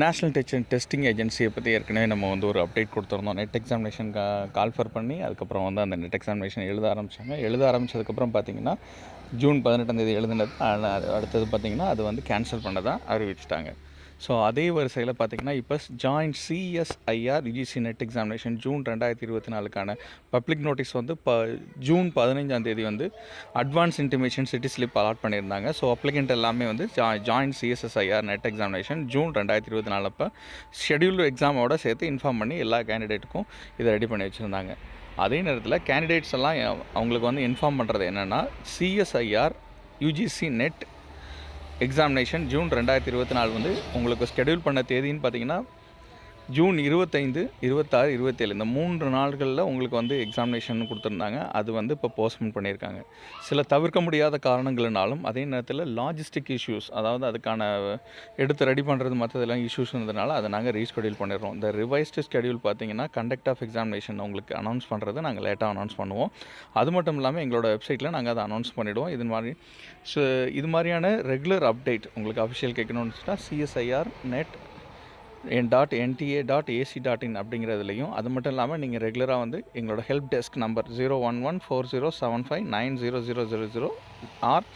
National test testing ஏஜென்சியை பற்றி ஏற்கனவே நம்ம வந்து ஒரு அப்டேட் கொடுத்துருந்தோம். நெட் எக்ஸாமினேஷன் கா கால்ஃபர் பண்ணி அதுக்கப்புறம் வந்து அந்த நெட் எக்ஸாமினேஷன் எழுத ஆரம்பித்தாங்க எழுத ஆரம்பித்ததுக்கப்புறம் பார்த்தீங்கன்னா ஜூன் பதினெட்டாம் தேதி எழுதினது அடுத்தது பார்த்தீங்கன்னா அது வந்து கேன்சல் பண்ணதாக அறிவிச்சிட்டாங்க. ஸோ அதே வரிசையில் பார்த்தீங்கன்னா இப்போ joint CSIR UGC NET examination June ரெண்டாயிரத்தி இருபத்தி நாலுக்கான பப்ளிக் நோட்டீஸ் வந்து ப ஜூன் பதினைஞ்சாம் தேதி வந்து advance intimation city slip allot பண்ணியிருந்தாங்க. ஸோ அப்ளிகண்ட் எல்லாமே வந்து ஜா joint CSIR NET examination June ரெண்டாயிரத்தி இருபத்தி நாலு அப்போ ஷெடியூல்டு எக்ஸாமோட சேர்த்து இன்ஃபார்ம் பண்ணி எல்லா கேண்டிடேட்டுக்கும் இதை ரெடி பண்ணி வச்சுருந்தாங்க. அதே நேரத்தில் கேண்டிடேட்ஸ் எல்லாம் அவங்களுக்கு வந்து இன்ஃபார்ம் பண்ணுறது என்னென்னா CSIR UGC NET examination June ரெண்டாயிரத்தி இருபத்தி நாலு வந்து உங்களுக்கு ஸ்கெடியூல் பண்ண தேதின்னு பார்த்தீங்கன்னா ஜூன் இருபத்தைந்து இருபத்தாறு இருபத்தேழு இந்த மூன்று நாட்களில் உங்களுக்கு வந்து எக்ஸாமினேஷன் கொடுத்துருந்தாங்க. அது வந்து இப்போ போஸ்ட்போன் பண்ணியிருக்காங்க. சில தவிர்க்க முடியாத காரணங்கள்னாலும் அதே நேரத்தில் லாஜிஸ்டிக் இஷ்யூஸ் அதாவது அதுக்கான எடுத்து ரெடி பண்ணுறது மற்றதெல்லாம் இஷ்யூஸ் அதை நாங்கள் ரீஸ்கெடியூல் பண்ணிடுறோம். இந்த ரிவைஸ்டு ஸ்கெடியூல் பார்த்தீங்கன்னா கண்டக்ட் ஆஃப் எக்ஸாமினேஷன் உங்களுக்கு அனௌன்ஸ் பண்ணுறது நாங்கள் லேட்டாக அனௌன்ஸ் பண்ணுவோம். அது மட்டும் இல்லாமல் எங்களோட வெப்சைட்டில் நாங்கள் அதை அனௌன்ஸ் பண்ணிவிடுவோம் இது மாதிரி ஸோ இது மாதிரியான ரெகுலர் அப்டேட் உங்களுக்கு அஃபிஷியல் கேட்கணும்னு வச்சுட்டா CSIR NET N dot NTA dot AC dot in அப்படிங்கிறதுலையும் அது மட்டும் இல்லாமல் நீங்கள் ரெகுலராக வந்து எங்களோட help desk number zero one one four zero seven five nine zero zero zero zero or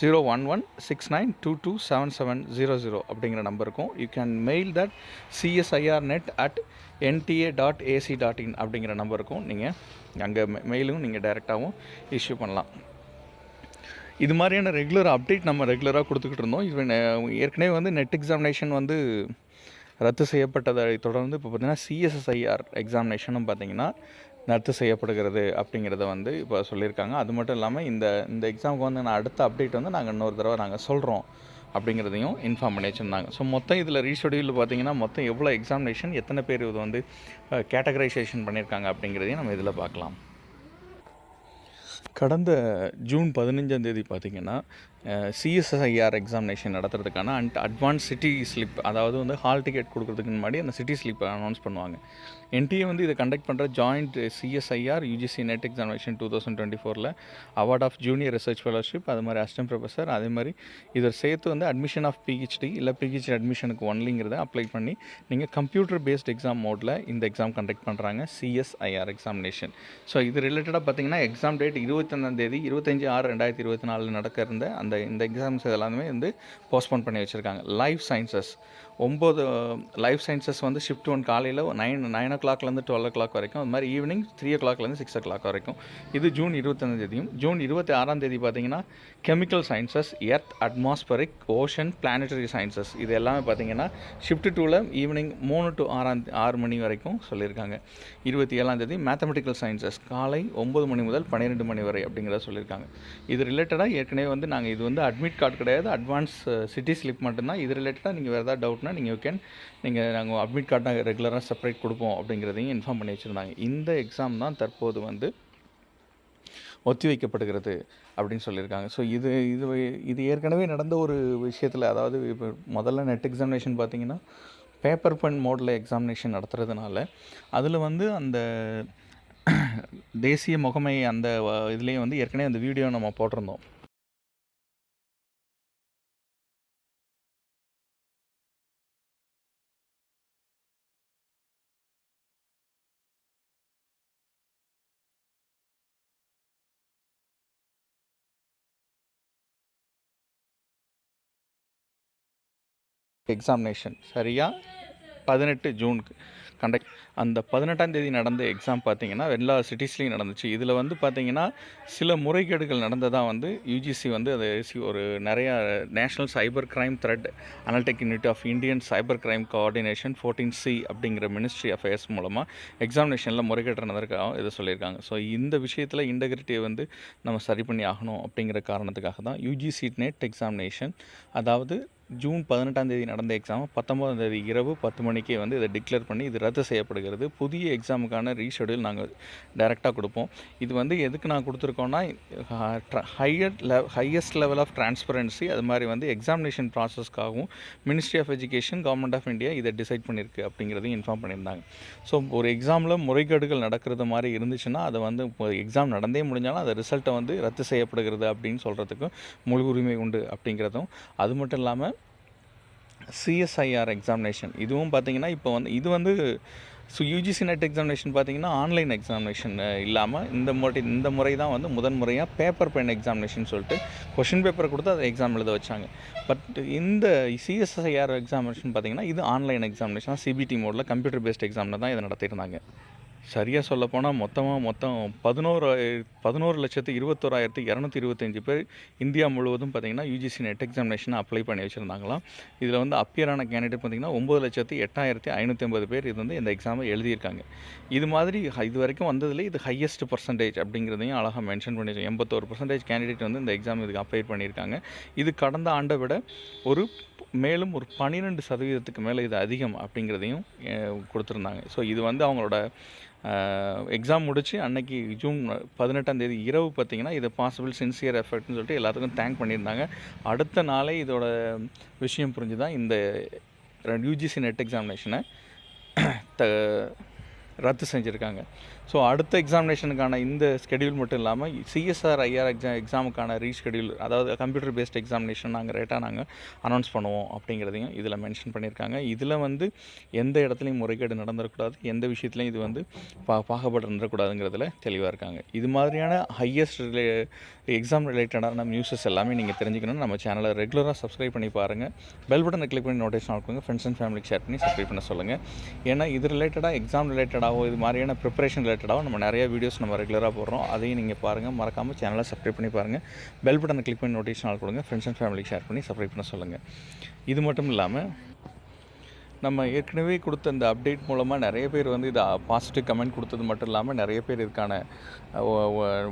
zero one one six nine two two seven seven zero zero அப்படிங்கிற நம்பருக்கும் you can mail that CSIR NET at NTA dot AC dot in அப்படிங்கிற நம்பருக்கும் நீங்கள் அங்கே மெயிலும் நீங்கள் டைரெக்டாகவும் issue பண்ணலாம். இது மாதிரியான ரெகுலர் அப்டேட் நம்ம ரெகுலராக கொடுத்துக்கிட்டு இருந்தோம். இவன் ஏற்கனவே வந்து நெட் எக்ஸாமினேஷன் வந்து ரத்து செய்யப்பட்டதை தொடர்ந்து இப்போ பார்த்திங்கன்னா சிஎஸ்எஸ்ஐஆர் எக்ஸாமினேஷனும் பார்த்தீங்கன்னா ரத்து செய்யப்படுகிறது அப்படிங்கிறத வந்து இப்போ சொல்லியிருக்காங்க. அது மட்டும் இல்லாமல் இந்த இந்த எக்ஸாமுக்கு வந்து நான் அடுத்த அப்டேட் வந்து நாங்கள் இன்னொரு தடவை நாங்கள் சொல்கிறோம் அப்படிங்கிறதையும் இன்ஃபார்ம் பண்ணி வச்சுருந்தாங்க. ஸோ மொத்தம் இதில் ரீஷெடியூல் பார்த்தீங்கன்னா மொத்தம் எவ்வளோ எக்ஸாமினேஷன் எத்தனை பேர் இது வந்து கேட்டகரைசேஷன் பண்ணியிருக்காங்க அப்படிங்கிறதையும் நம்ம இதில் பார்க்கலாம் கடந்த ஜூன் பதினஞ்சாம் தேதி பார்த்திங்கன்னா சிஎஸ்ஐஆர் எக்ஸாமினேஷன் நடத்துறதுக்கான அண்ட் அட்வான்ஸ் சிட்டி ஸ்லிப் அதாவது வந்து ஹால் டிக்கெட் கொடுக்குறதுக்கு முன்னாடி அந்த சிட்டி ஸ்லிப்பை அனௌன்ஸ் பண்ணுவாங்க. என்டிஏ வந்து இதை கண்டக்ட் பண்ணுற joint CSIR UGC NET examination two thousand twenty ஃபோரில் award of junior research fellowship அது மாதிரி அசிஸ்டன்ட் ப்ரொஃபஸர் அதே மாதிரி இதை சேர்த்து வந்து அட்மிஷன் ஆஃப் பிஹெச்டி இல்லை பிஹெச்டி அட்மிஷனுக்கு ஒன்லிங்கிறத அப்ளை பண்ணி நீங்கள் கம்ப்யூட்டர் பேஸ்ட் எக்ஸாம் மோடில் இந்த எக்ஸாம் கண்டக்ட் பண்ணுறாங்க சிஎஸ்ஐஆர் எக்ஸாமினேஷன் ஸோ இது ரிலேட்டடாக பார்த்தீங்கன்னா எக்ஸாம் டேட் இருபத்தி தேதி இருபத்தஞ்சி ஆறு ரெண்டாயிரத்தி இருபத்தி நாலில் நடக்க இருந்த அந்த இந்த எக்ஸாம்ஸ் எல்லாமே வந்து போஸ்ட்போன் பண்ணி வச்சுருக்காங்க. லைஃப் சயின்சஸ் ஒம்பது லைஃப் சயின்சஸ் வந்து ஷிஃப்ட் ஒன் காலையில் நைன் நைன் ஓ கிளாக்லேருந்து டுவெல் ஓ கிளாக் வரைக்கும். அது மாதிரி ஈவினிங் த்ரீ ஓ கிளாக்லேருந்து சிக்ஸ் ஓ கிளாக் வரைக்கும். இது ஜூன் இருபத்தொன்னாம் தேதியும். ஜூன் இருபத்தி ஆறாம் தேதி பார்த்தீங்கன்னா chemical sciences earth atmospheric ocean planetary sciences இது எல்லாமே பார்த்தீங்கன்னா ஷிஃப்ட் டூவில் ஈவினிங் மூணு டு ஆறாம் ஆறு மணி வரைக்கும் சொல்லியிருக்காங்க. இருபத்தி ஏழாம் தேதி மேத்தமெட்டிக்கல் சயின்சஸ் காலை ஒம்பது மணி முதல் பன்னிரெண்டு மணி வரை அப்படிங்கிறத சொல்லியிருக்காங்க. இது ரிலேட்டடாக ஏற்கனவே வந்து நாங்கள் இது வந்து அட்மிட் கார்டு கிடையாது. அட்வான்ஸ் சிட்டி ஸ்லிப் மட்டும்தான். இது ரிலேட்டடாக நீங்கள் வேறு ஏதாவது டவுட்னா நீங்கள் யூ கேன் நீங்கள் நாங்கள் அட்மிட் கார்டு நாங்கள் ரெகுலராக செப்பரேட் கொடுப்போம் அப்படிங்கிறதையும் இன்ஃபார்ம் பண்ணி வச்சுருந்தாங்க. இந்த எக்ஸாம் தான் தற்போது வந்து ஒத்தி வைக்கப்படுகிறது அப்படின்னு சொல்லியிருக்காங்க. ஸோ இது இது இது ஏற்கனவே நடந்த ஒரு விஷயத்தில் அதாவது இப்போ முதல்ல நெட் எக்ஸாமினேஷன் பார்த்தீங்கன்னா பேப்பர் பன் மோடில் எக்ஸாமினேஷன் நடத்துறதுனால அதில் வந்து அந்த தேசிய முகமை அந்த இதுலேயும் வந்து ஏற்கனவே அந்த வீடியோ நம்ம போட்டிருந்தோம். எக்ஸாமினேஷன் சரியாக பதினெட்டு ஜூனுக்கு கண்டக்ட் அந்த பதினெட்டாம் தேதி நடந்த எக்ஸாம் பார்த்தீங்கன்னா எல்லா சிட்டிஸ்லேயும் நடந்துச்சு. இதில் வந்து பார்த்தீங்கன்னா சில முறைகேடுகள் நடந்ததாக வந்து யூஜிசி வந்து அதை ஒரு நிறையா national cyber crime threat analytics unit of Indian cyber crime coordination fourteen C அப்படிங்கிற மினிஸ்ட்ரி அஃபேர்ஸ் மூலமாக எக்ஸாமினேஷனில் முறைகேடு நடந்திருக்காக இதை சொல்லியிருக்காங்க. ஸோ இந்த விஷயத்தில் இன்டெகிரிட்டியை வந்து நம்ம சரி பண்ணி ஆகணும் அப்படிங்கிற காரணத்துக்காக தான் யூஜிசி நெட் எக்ஸாமினேஷன் அதாவது ஜூன் பதினெட்டாம் தேதி நடந்த எக்ஸாம் பத்தொம்போதாம் தேதி இரவு பத்து மணிக்கே வந்து இதை டிக்ளேர் பண்ணி இது ரத்து செய்யப்படுகிறது. புதிய எக்ஸாமுக்கான ரீஷெடியூல் நாங்கள் டைரெக்டாக கொடுப்போம். இது வந்து எதுக்கு நான் கொடுத்துருக்கோன்னா higher லெவ் highest level of transparency அது மாதிரி வந்து examination ப்ராசஸ்க்காகவும் ministry of education government of India இதை டிசைட் பண்ணியிருக்கு அப்படிங்கிறதையும் இன்ஃபார்ம் பண்ணியிருந்தாங்க. ஸோ ஒரு எக்ஸாமில் முறைகேடுகள் நடக்கிறது மாதிரி இருந்துச்சுன்னா அதை வந்து இப்போ எக்ஸாம் நடந்தே முடிஞ்சாலும் அந்த ரிசல்ட்டை வந்து ரத்து செய்யப்படுகிறது அப்படின்னு சொல்கிறதுக்கும் முழு உரிமை உண்டு அப்படிங்கிறதும். அது மட்டும் இல்லாமல் சிஎஸ்ஐஆர் எக்ஸாமினேஷன் இதுவும் பார்த்தீங்கன்னா இப்போ வந்து இது வந்து ஸோ யூஜிசி நெட் எக்ஸாமினேஷன் பார்த்தீங்கன்னா ஆன்லைன் எக்ஸாமினேஷன் இல்லாமல் இந்த முறை இந்த முறை தான் வந்து முதன் முறையாக பேப்பர் பென் எக்ஸாமினேஷன் சொல்லிட்டு கொஷின் பேப்பர் கொடுத்து அதை எக்ஸாம் எழுத வச்சாங்க. பட் இந்த சிஎஸ்ஐஆர் எக்ஸாமினேஷன் பார்த்தீங்கன்னா இது ஆன்லைன் எக்ஸாமினேஷன் சிபிடி மோடில் கம்ப்யூட்டர் பேஸ்ட் எக்ஸாமில் தான் இதை நடத்தியிருந்தாங்க. சரியாக சொல்லப்போனால் மொத்தமாக மொத்தம் பதினோரு பதினோரு லட்சத்து இருபத்தோராயிரத்து இரநூத்தி இருபத்தஞ்சி பேர் இந்தியா முழுவதும் பார்த்திங்கன்னா யூஜிசி நெட் எக்ஸாமினேஷன் அப்ளை பண்ணி வச்சுருந்தாங்களாம். இதில் வந்து அப்பியரான கேண்டிடேட் பார்த்திங்கன்னா ஒம்பது லட்சத்து எட்டாயிரத்தி ஐநூற்றி ஐம்பது பேர் இது வந்து இந்த எக்ஸாமை எழுதியிருக்காங்க. இது மாதிரி இது வரைக்கும் வந்ததில் இது ஹையஸ்ட் பர்சன்டேஜ் அப்படிங்கிறதையும் அழகாக மென்ஷன் பண்ணி எண்பத்தோரு பர்சன்டேஜ் கேண்டிடேட் வந்து இந்த எக்ஸாம் இதுக்கு அப்ளை பண்ணியிருக்காங்க. இது கடந்த ஆண்டை விட ஒரு மேலும் ஒரு பன்னிரெண்டு சதவீதத்துக்கு மேலே இது அதிகம் அப்படிங்கிறதையும் கொடுத்துருந்தாங்க. ஸோ இது வந்து அவங்களோட எக்ஸாம் முடித்து அன்னைக்கு ஜூன் பதினெட்டாம் தேதி இரவு பார்த்தீங்கன்னா இது பாசிபிள் சின்சியர் எஃபர்ட்னு சொல்லிட்டு எல்லாத்துக்கும் தேங்க் பண்ணியிருந்தாங்க. அடுத்த நாளே இதோட விஷயம் புரிஞ்சு தான் இந்த யூஜிசி நெட் எக்ஸாமினேஷனை த ரத்து செஞ்சுருக்காங்க. ஸோ அடுத்த எக்ஸாமினேஷனுக்கான இந்த ஸ்கெடியூல் மட்டும் இல்லாமல் சிஎஸ்ஆர் ஐஆர் எக்ஸாம் எக்ஸாமுக்கான ரீஷெடியூல் அதாவது கம்ப்யூட்டர் பேஸ்ட் எக்ஸாமினேஷன் நாங்கள் ரேட்டாக நாங்கள் அனௌன்ஸ் பண்ணுவோம் அப்படிங்கிறதையும் இதில் மென்ஷன் பண்ணியிருக்காங்க இதில் வந்து எந்த இடத்துலையும் முறைகேடு நடந்துடக்கூடாது எந்த விஷயத்துலையும் இது வந்து பா பாகுபாடு நடந்துடக்கூடாதுங்கிறதுல தெளிவாக இருக்காங்க. இது மாதிரியான ஹையஸ்ட் ரிலே எக்ஸாம் ரிலேட்டடான நியூஸஸ் எல்லாமே நீங்கள் தெரிஞ்சுக்கணும்னு நம்ம சேனலை ரெகுலராக சப்ஸ்கிரைப் பண்ணி பாருங்கள் பெல் பட்டனை கிளிக் பண்ணி நோட்டிஃபிகேஷன் கொடுங்க. ஃப்ரெண்ட்ஸ் அண்ட் ஃபேமிலிக்கு ஷேர் பண்ணி சப்ஸ்கிரைப் பண்ண சொல்லுங்கள் ஏன்னா இது ரிலேட்டடாக எக்ஸாம் ரிலேட்டடாக ரிலேட்டடாகவும் இது மாதிரியான ப்ரிப்பரேஷன் ரிலேட்டடாகவும் நம்ம நிறைய வீடியோஸ் நம்ம ரெகுலராக போடுறோம். அதையும் நீங்கள் பாருங்கள் மறக்காமல் சேனலை சப்ஸ்கிரைப் பண்ணி பாருங்கள் பெல் பட்டனை கிளிக் பண்ணி நோட்டிஃபிகேஷன் கொடுங்க. ஃப்ரெண்ட்ஸ் அண்ட் ஃபேமிலிக்கு ஷேர் பண்ணி சப்ஸ்கிரைப் பண்ண சொல்லுங்கள் இது மட்டும் இல்லாமல் நம்ம ஏற்கனவே கொடுத்த இந்த அப்டேட் மூலமாக நிறைய பேர் வந்து இதை பாசிட்டிவ் கமெண்ட் கொடுத்தது மட்டும் இல்லாமல் நிறைய பேர் இதுக்கான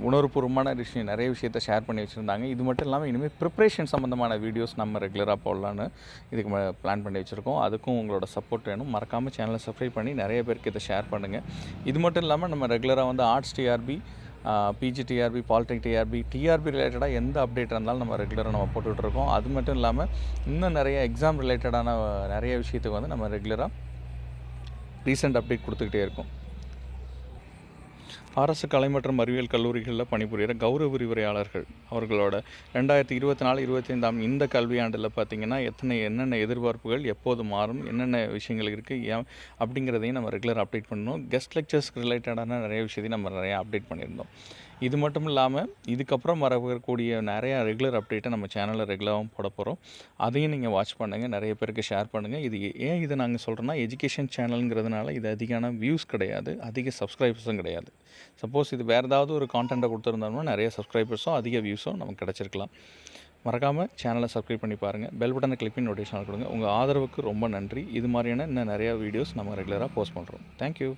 உணர்வுபூர்வமான விஷயம் நிறைய விஷயத்த ஷேர் பண்ணி வச்சுருந்தாங்க. இது மட்டும் இல்லாமல் இனிமேல் ப்ரிப்ரேஷன் சம்மந்தமான வீடியோஸ் நம்ம ரெகுலராக போடலான்னு இதுக்கு பிளான் பண்ணி வச்சுருக்கோம். அதுக்கும் உங்களோட சப்போர்ட் வேணும். மறக்காமல் சேனலை சப்ஸ்கிரைப் பண்ணி நிறைய பேருக்கு இதை ஷேர் பண்ணுங்கள் இது மட்டும் இல்லாமல் நம்ம ரெகுலராக வந்து arts TRB PG TRB polytech TRB TRB ரிலேட்டடாக எந்த அப்டேட் இருந்தாலும் நம்ம ரெகுலராக நம்ம போட்டுட்ருக்கோம் அது மட்டும் இல்லாமல் இன்னும் நிறைய எக்ஸாம் ரிலேட்டடான நிறைய விஷயத்துக்கு வந்து நம்ம ரெகுலராக ரீசெண்ட் அப்டேட் கொடுத்துக்கிட்டே இருக்கோம். அரசு கலை மற்றும் அறிவியல் கல்லூரிகளில் பணிபுரிகிற கௌரவ விரிவுரையாளர்கள் அவர்களோட ரெண்டாயிரத்தி இருபத்தி நாலு இருபத்தைந்தாம் இந்த கல்வியாண்டில் பார்த்திங்கன்னா எத்தனை என்னென்ன எதிர்பார்ப்புகள் எப்போது மாறும் என்னென்ன விஷயங்கள் இருக்குது ஏன் அப்படிங்கிறதையும் நம்ம ரெகுலர் அப்டேட் பண்ணணும். கெஸ்ட் லெக்சர்ஸ்க்கு ரிலேட்டடான நிறைய விஷயத்தையும் நம்ம நிறைய அப்டேட் பண்ணியிருந்தோம். இது மட்டும் இல்லாமல் இதுக்கப்புறம் வரக்கூடிய நிறைய ரெகுலர் அப்டேட்டை நம்ம சேனலில் ரெகுலராகவும் போட போகிறோம் அதையும் நீங்கள் வாட்ச் பண்ணுங்கள் நிறைய பேருக்கு ஷேர் பண்ணுங்கள் இது ஏன் இதை நாங்கள் சொல்கிறோன்னா எஜுகேஷன் சேனலுங்கிறதுனால இது அதிகான வியூஸ் கிடையாது அதிக சப்ஸ்கிரைபர்ஸும் கிடையாது. சப்போஸ் இது வேறு ஏதாவது ஒரு கான்டென்ட்டை கொடுத்துருந்தோம்னா நிறைய சப்ஸ்கிரைபர்ஸும் அதிக வியூஸும் நமக்கு கிடச்சிருக்கலாம். மறக்காமல் சேனலை சப்ஸ்கிரைப் பண்ணி பாருங்கள் பெல் பட்டனை கிளிக் பண்ணி நோட்டிஃபிகேஷன் கொடுங்க. உங்கள் ஆதரவுக்கு ரொம்ப நன்றி. இது மாதிரியான இன்னும் நிறையா வீடியோஸ் நம்ம ரெகுலராக போஸ்ட் பண்ணுறோம் தேங்க்யூ